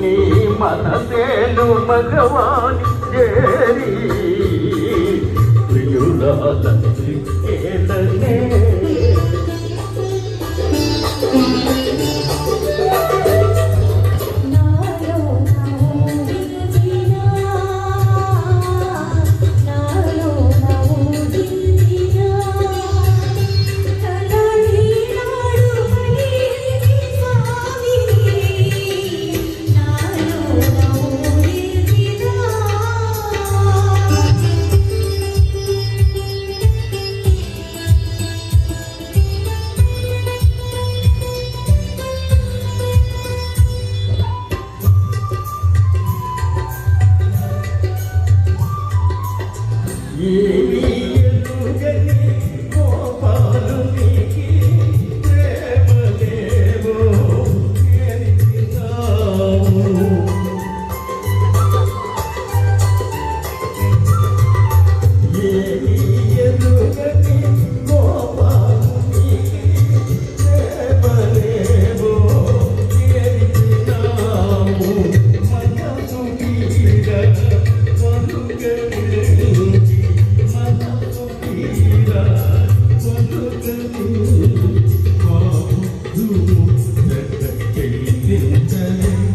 నీ మనసేను భగవాని చేరి ప్రియురాలని day.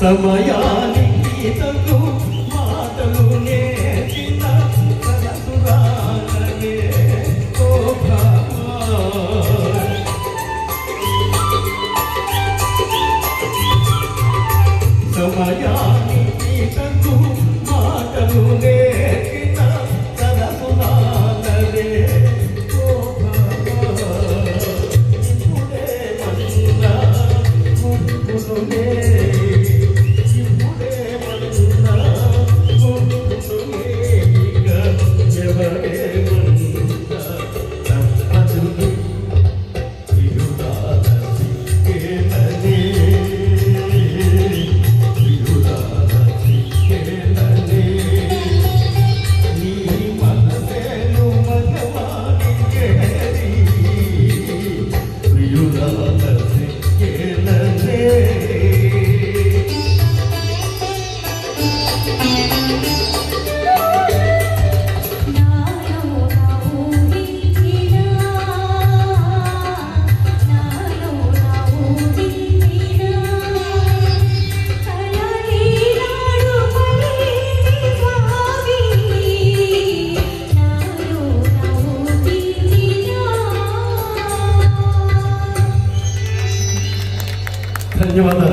సమయానికి не вода.